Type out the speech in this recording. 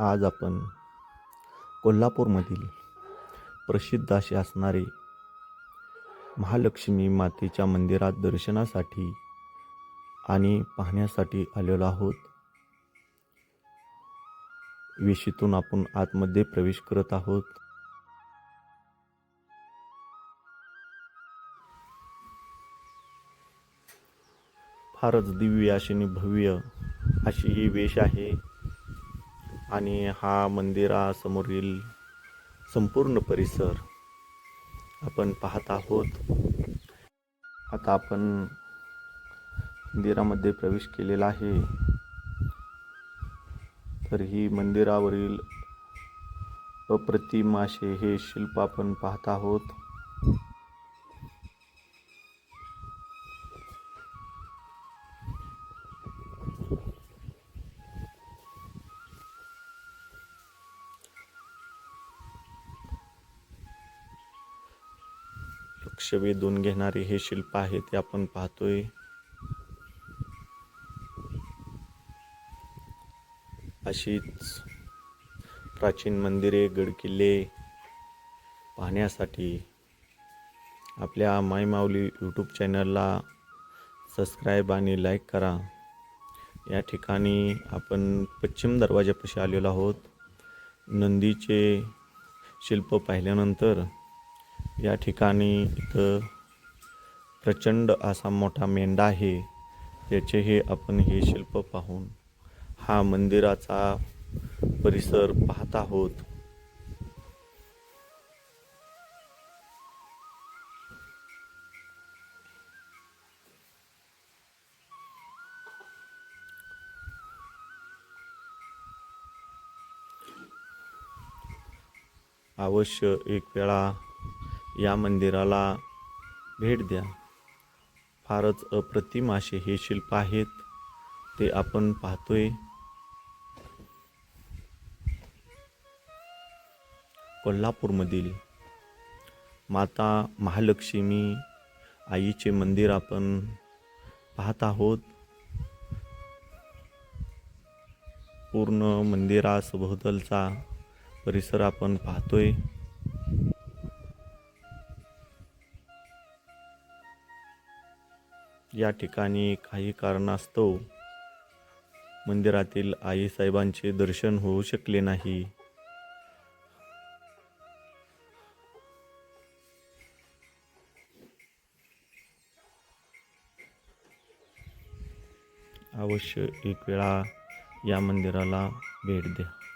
आज आपण कोल्हापूरमधील प्रसिद्ध असे असणारे महालक्ष्मी मातेच्या मंदिरात दर्शनासाठी आणि पाहण्यासाठी आलेलो आहोत. वेशीतून आपण आतमध्ये प्रवेश करत आहोत. फारच दिव्य अशी भव्य अशी ही वेश आहे. आणि हा मंदिरासमोरील संपूर्ण परिसर आपण पाहत आहोत. आता आपण मंदिरामध्ये प्रवेश केलेला आहे. तर ही मंदिरावरील अप्रतिम असे हे शिल्प आपण पाहत आहोत. लक्ष वेधून घेणारे हे शिल्प आहे ते आपण पाहतोय. अशीच प्राचीन मंदिरे गडकिल्ले पाहण्यासाठी आपल्या मायमाऊली यूट्यूब चॅनलला सबस्क्राईब आणि लाईक करा. या ठिकाणी आपण पश्चिम दरवाजापाशी आलेलो आहोत. नंदीचे शिल्प पाहिल्यानंतर या ठिकाणी इथं प्रचंड असा मोठा मेंढा आहे त्याचे हे आपण हे शिल्प पाहून हा मंदिराचा परिसर पाहत आहोत. अवश्य एक वेळा या मंदिराला भेट द्या. फारच अप्रतिम असे हे शिल्प आहेत ते आपण पाहतोय. कोल्हापूरमधील माता महालक्ष्मी आईचे मंदिर आपण पाहत आहोत. पूर्ण मंदिरासभोवतलचा परिसर आपण पाहतोय. या ठिकाणी काही कारणास्तव मंदिरातील आईसाहेबांचे दर्शन होऊ शकले नाही. अवश्य एक वेळा या मंदिराला भेट द्या.